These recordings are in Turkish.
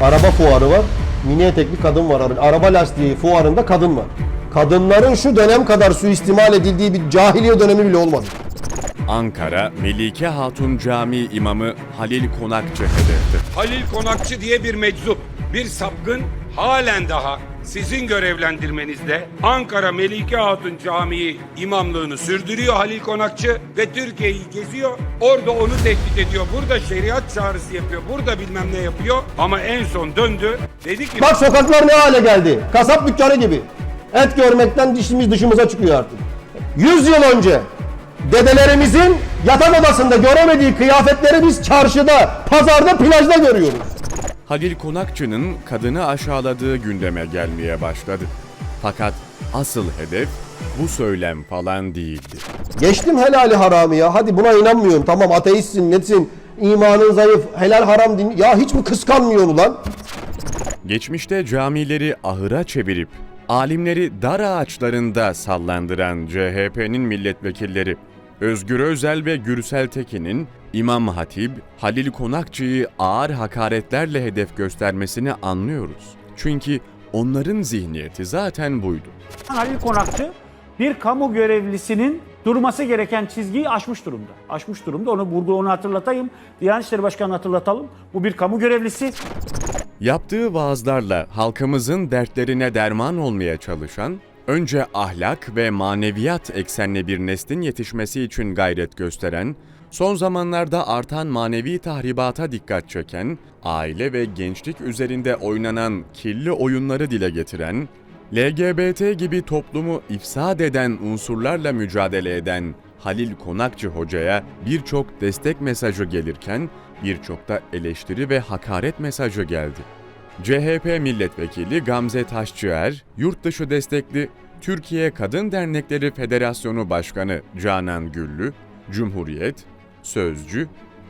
Araba fuarı var. Mini etekli kadın var. Araba lastiği fuarında kadın var. Kadınların şu dönem kadar suistimal edildiği bir cahiliye dönemi bile olmadı. Ankara Melike Hatun Camii imamı Halil Konakçı hedefti. Halil Konakçı diye bir meczup, bir sapkın halen daha sizin görevlendirmenizde Ankara Melike Hatun Camii imamlığını sürdürüyor Halil Konakçı ve Türkiye'yi geziyor. Orada onu tehdit ediyor. Burada şeriat çağrısı yapıyor. Burada bilmem ne yapıyor. Ama en son döndü. Dedi ki Bak sokaklar ne hale geldi. Kasap dükkanı gibi. Et görmekten dişimiz dışımıza çıkıyor artık. 100 yıl önce dedelerimizin yatak odasında göremediği kıyafetleri biz çarşıda, pazarda, plajda görüyoruz. Halil Konakçı'nın kadını aşağıladığı gündeme gelmeye başladı. Fakat asıl hedef bu söylem falan değildi. Geçtim helali haramı ya. Hadi buna inanmıyorum. Tamam ateistsin, netsin. imanın zayıf, helal haram din. Ya hiç mi kıskanmıyorsun ulan? Geçmişte camileri ahıra çevirip alimleri dar ağaçlarında sallandıran CHP'nin milletvekilleri Özgür Özel ve Gürsel Tekin'in İmam Hatip, Halil Konakçı'yı ağır hakaretlerle hedef göstermesini anlıyoruz. Çünkü onların zihniyeti zaten buydu. Halil Konakçı bir kamu görevlisinin durması gereken çizgiyi aşmış durumda. Aşmış durumda. Onu burada onu hatırlatayım. Diyanet İşleri Başkanı hatırlatalım. Bu bir kamu görevlisi. Yaptığı vaazlarla halkımızın dertlerine derman olmaya çalışan, önce ahlak ve maneviyat eksenli bir neslin yetişmesi için gayret gösteren, son zamanlarda artan manevi tahribata dikkat çeken, aile ve gençlik üzerinde oynanan kirli oyunları dile getiren, LGBT gibi toplumu ifsad eden unsurlarla mücadele eden Halil Konakçı Hoca'ya birçok destek mesajı gelirken birçok da eleştiri ve hakaret mesajı geldi. CHP milletvekili Gamze Taşçıer, yurt dışı destekli Türkiye Kadın Dernekleri Federasyonu Başkanı Canan Güllü, Cumhuriyet, Sözcü,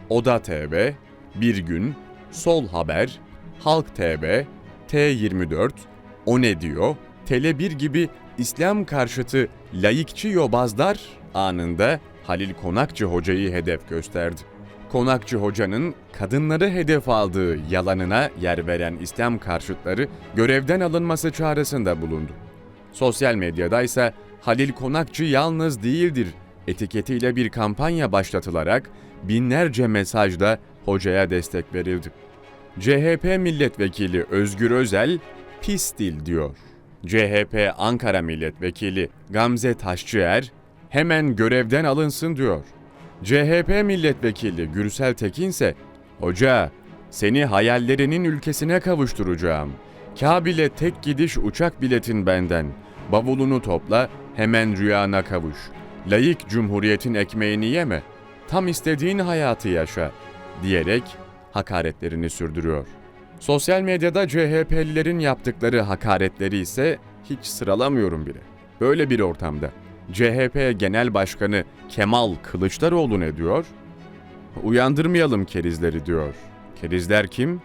Oda TV, Bir Gün, Sol Haber, Halk TV, T24, O Ne Diyor, Tele1 gibi İslam karşıtı laikçi yobazlar anında Halil Konakçı Hoca'yı hedef gösterdi. Konakçı Hoca'nın kadınları hedef aldığı yalanına yer veren İslam karşıtları görevden alınması çağrısında bulundu. Sosyal medyada ise Halil Konakçı yalnız değildir etiketiyle bir kampanya başlatılarak binlerce mesajla hocaya destek verildi. CHP milletvekili Özgür Özel pis dil diyor. CHP Ankara milletvekili Gamze Taşçıer hemen görevden alınsın diyor. CHP milletvekili Gürsel Tekin ise "Hoca, seni hayallerinin ülkesine kavuşturacağım. Kabil'e tek gidiş uçak biletin benden. Bavulunu topla, hemen rüyana kavuş. Layık cumhuriyetin ekmeğini yeme. Tam istediğin hayatı yaşa." diyerek hakaretlerini sürdürüyor. Sosyal medyada CHP'lilerin yaptıkları hakaretleri ise hiç sıralamıyorum bile. Böyle bir ortamda CHP Genel Başkanı Kemal Kılıçdaroğlu ne diyor? Uyandırmayalım kerizleri diyor. Kerizler kim?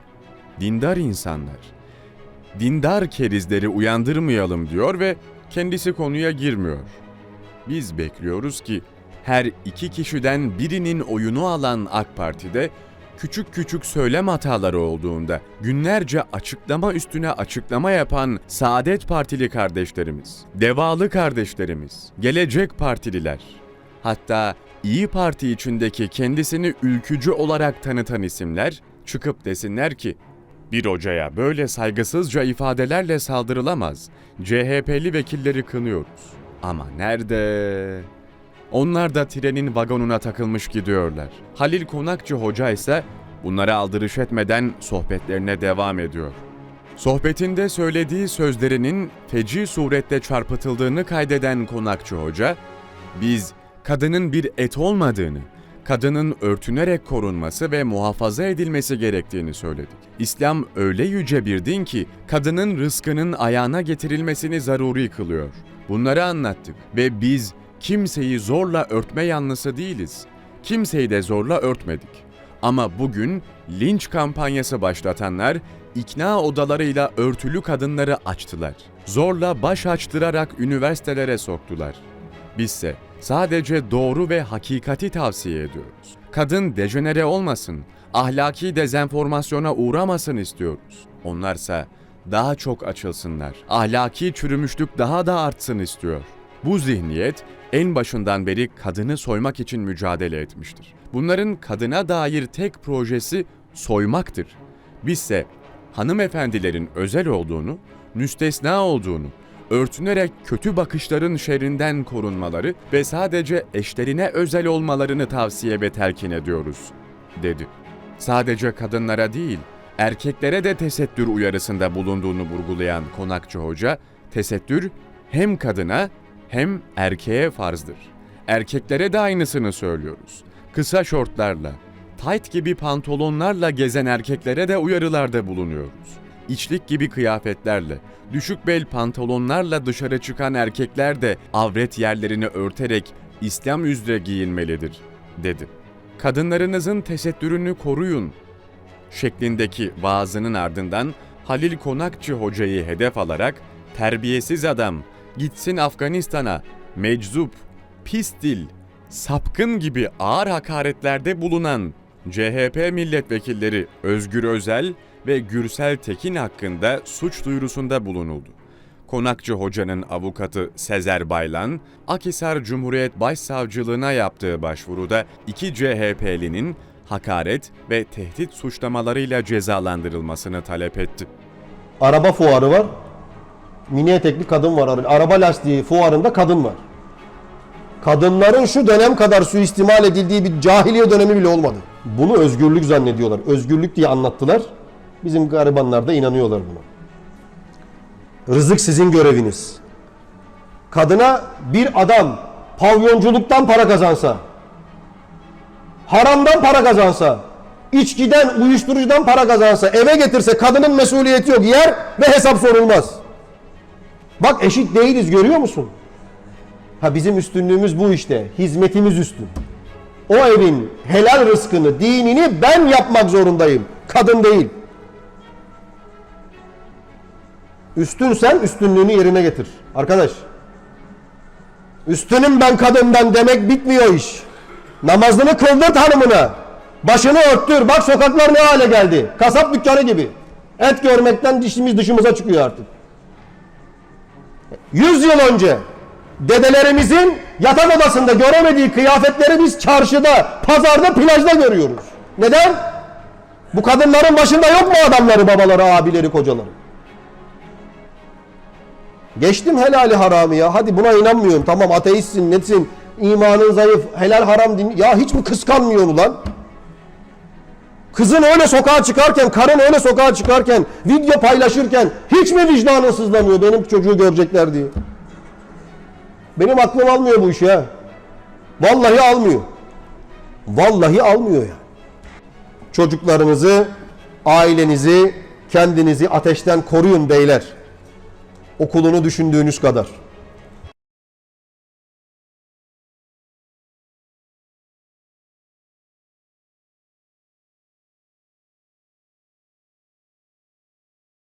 Dindar insanlar. Dindar kerizleri uyandırmayalım diyor ve kendisi konuya girmiyor. Biz bekliyoruz ki her iki kişiden birinin oyunu alan AK Parti'de küçük küçük söylem hataları olduğunda günlerce açıklama üstüne açıklama yapan Saadet Partili kardeşlerimiz, Devalı kardeşlerimiz, Gelecek Partililer, hatta İyi Parti içindeki kendisini ülkücü olarak tanıtan isimler çıkıp desinler ki bir hocaya böyle saygısızca ifadelerle saldırılamaz. CHP'li vekilleri kınıyoruz. Ama nerede? Onlar da trenin vagonuna takılmış gidiyorlar. Halil Konakçı Hoca ise bunlara aldırış etmeden sohbetlerine devam ediyor. Sohbetinde söylediği sözlerinin feci surette çarpıtıldığını kaydeden Konakçı Hoca, biz kadının bir et olmadığını, kadının örtünerek korunması ve muhafaza edilmesi gerektiğini söyledik. İslam öyle yüce bir din ki kadının rızkının ayağına getirilmesini zaruri kılıyor. Bunları anlattık ve biz kimseyi zorla örtme yanlısı değiliz. Kimseyi de zorla örtmedik. Ama bugün linç kampanyası başlatanlar ikna odalarıyla örtülü kadınları açtılar. Zorla baş açtırarak üniversitelere soktular. Bizse sadece doğru ve hakikati tavsiye ediyoruz. Kadın dejenere olmasın ahlaki dezenformasyona uğramasın istiyoruz. Onlarsa daha çok açılsınlar. Ahlaki çürümüşlük daha da artsın istiyor. Bu zihniyet en başından beri kadını soymak için mücadele etmiştir. Bunların kadına dair tek projesi soymaktır. Bizse hanımefendilerin özel olduğunu, müstesna olduğunu, örtünerek kötü bakışların şerrinden korunmaları ve sadece eşlerine özel olmalarını tavsiye ve telkin ediyoruz, dedi. Sadece kadınlara değil, erkeklere de tesettür uyarısında bulunduğunu vurgulayan konakçı hoca, tesettür hem kadına hem erkeğe farzdır. Erkeklere de aynısını söylüyoruz. Kısa şortlarla, tight gibi pantolonlarla gezen erkeklere de uyarılarda bulunuyoruz. İçlik gibi kıyafetlerle, düşük bel pantolonlarla dışarı çıkan erkekler de avret yerlerini örterek İslam üzere giyinmelidir, dedi. Kadınlarınızın tesettürünü koruyun şeklindeki vaazının ardından Halil Konakçı hocayı hedef alarak terbiyesiz adam, gitsin Afganistan'a, meczup, pis dil, sapkın gibi ağır hakaretlerde bulunan CHP milletvekilleri Özgür Özel ve Gürsel Tekin hakkında suç duyurusunda bulunuldu. Konakçı Hoca'nın avukatı Sezer Baylan, Akhisar Cumhuriyet Başsavcılığına yaptığı başvuruda iki CHP'linin hakaret ve tehdit suçlamalarıyla cezalandırılmasını talep etti. Araba fuarı var. Mini etekli kadın var. Araba lastiği fuarında kadın var. Kadınların şu dönem kadar suistimal edildiği bir cahiliye dönemi bile olmadı. Bunu özgürlük zannediyorlar. Özgürlük diye anlattılar. Bizim garibanlar da inanıyorlar buna. Rızık sizin göreviniz. Kadına bir adam pavyonculuktan para kazansa, haramdan para kazansa, içkiden, uyuşturucudan para kazansa, eve getirse kadının mesuliyeti yok. Yer ve hesap sorulmaz. Bak eşit değiliz görüyor musun? Ha bizim üstünlüğümüz bu işte. Hizmetimiz üstün. O evin helal rızkını, dinini ben yapmak zorundayım. Kadın değil. Üstünsen üstünlüğünü yerine getir. Arkadaş. Üstünüm ben kadından demek bitmiyor iş. Namazını kıldırt hanımına. Başını örttür. Bak sokaklar ne hale geldi. Kasap dükkanı gibi. Et görmekten dişimiz dışımıza çıkıyor artık. 100 yıl önce dedelerimizin yatak odasında göremediği kıyafetleri biz çarşıda, pazarda, plajda görüyoruz. Neden? Bu kadınların başında yok mu adamları, babaları, abileri, kocaları? Geçtim helali haramı ya. Hadi buna inanmıyorum. Tamam ateistsin, netsin. imanın zayıf. Helal haram din. Ya hiç mi kıskanmıyor ulan? Kızın öyle sokağa çıkarken, karın öyle sokağa çıkarken, video paylaşırken hiç mi vicdanın sızlamıyor benim çocuğu görecekler diye? Benim aklım almıyor bu işi ha. Vallahi almıyor. Vallahi almıyor ya. Çocuklarınızı, ailenizi, kendinizi ateşten koruyun beyler. Okulunu düşündüğünüz kadar.